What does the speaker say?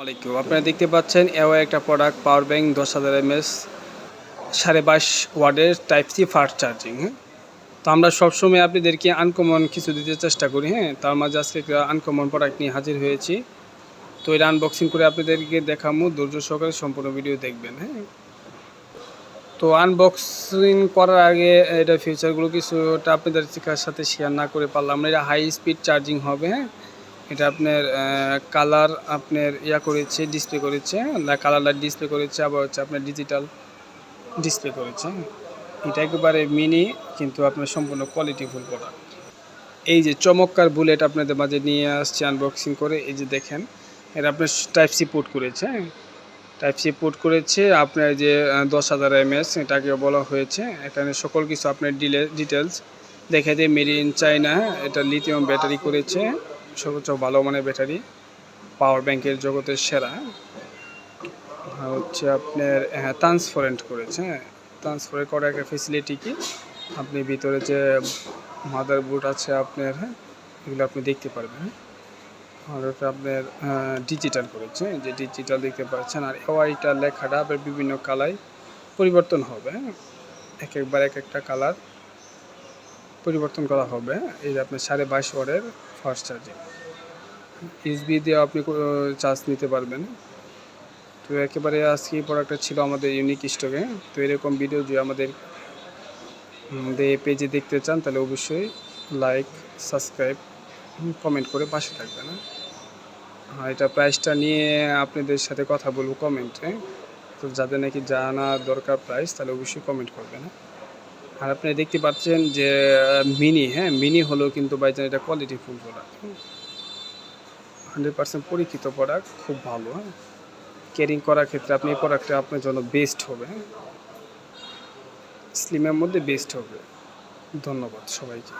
আলাইকুম। আপনারা দেখতে পাচ্ছেন এও একটা প্রোডাক্ট পাওয়ার ব্যাংক দশ হাজার এমএস সাড়ে বাইশ ওয়ার্ডের টাইপ সি ফাস্ট চার্জিং হ্যাঁ? তো আমরা সবসময় আপনাদেরকে আনকমন কিছু দিতে চেষ্টা করি হ্যাঁ? তার মাঝে আজকে একটা আনকমন প্রোডাক্ট নিয়ে হাজির হয়েছি। তো এটা আনবক্সিং করে আপনাদেরকে দেখামো। ধৈর্য সহকারে সম্পূর্ণ ভিডিও দেখবেন হ্যাঁ? তো আনবক্সিং করার আগে এটা ফিচারগুলো কিছুটা আপনাদের সাথে শেয়ার না করে পারলাম না। এটা হাই স্পিড চার্জিং হবে হ্যাঁ? এটা আপনার কালার আপনার ইয়া করেছে ডিসপ্লে করেছে কালার লাইট ডিসপ্লে করেছে, আবার হচ্ছে আপনার ডিজিটাল ডিসপ্লে করেছে এটা একেবারে মিনি কিন্তু আপনার সম্পূর্ণ কোয়ালিটিফুল প্রোডাক্ট এই যে চমৎকার বুলেট আপনাদের মাঝে নিয়ে আসছে আনবক্সিং করে, এই যে দেখেন, এটা আপনার টাইপ সি পোর্ট করেছে টাইপ সি পোর্ট করেছে, আপনার যে দশ হাজার এমএস এটাকে বলা হয়েছে। এখানে সকল কিছু আপনার ডিলে ডিটেলস দেখে দিয়ে মেড ইন চায়না এটা লিথিয়াম ব্যাটারি করেছে। সর্বোচ্চ ভালো মানের ব্যাটারি পাওয়ার ব্যাংকের জগতের সেরা। হচ্ছে আপনার হ্যাঁ ট্রান্সফারেন্ট করেছে হ্যাঁ। ট্রান্সফার করার একটা ফেসিলিটি কি? আপনি ভিতরে যে মাদার বোর্ড আছে আপনার হ্যাঁ এগুলো আপনি দেখতে পারবেন হ্যাঁ। আর আপনার ডিজিটাল করেছে যে ডিজিটাল দেখতে পাচ্ছেন, আর ওয়াইটার লেখাটা আবার বিভিন্ন কালার পরিবর্তন হবে হ্যাঁ? এক একবার এক একটা কালার পরিবর্তন করা হবে এই যে আপনার সাড়ে বাইশ ওয়ার্ডের ফাস্ট চার্জিং ইউসবি দিয়ে আপনি চার্জ নিতে পারবেন। তো একেবারে আজকে প্রোডাক্টটা ছিল আমাদের ইউনিক স্টকে তো এরকম ভিডিও যদি আমাদের আমাদের পেজে দেখতে চান, তাহলে অবশ্যই লাইক সাবস্ক্রাইব কমেন্ট করে পাশে থাকবেন হ্যাঁ? এটা প্রাইসটা নিয়ে আপনাদের সাথে কথা বলব কমেন্টে তো যাদের নাকি জানা দরকার প্রাইস তাহলে অবশ্যই কমেন্ট করবেন। হ্যাঁ? আর আপনি দেখতে পাচ্ছেন যে মিনি হ্যাঁ মিনি হলেও কিন্তু বাই বাইজান এটা quality full product hundred percent পরীক্ষিত প্রোডাক্ট খুব ভালো হ্যাঁ। ক্যারিং করার ক্ষেত্রে আপনি এই প্রোডাক্টটা আপনার জন্য বেস্ট হবে হ্যাঁ। স্লিমের মধ্যে বেস্ট হবে। ধন্যবাদ সবাইকে।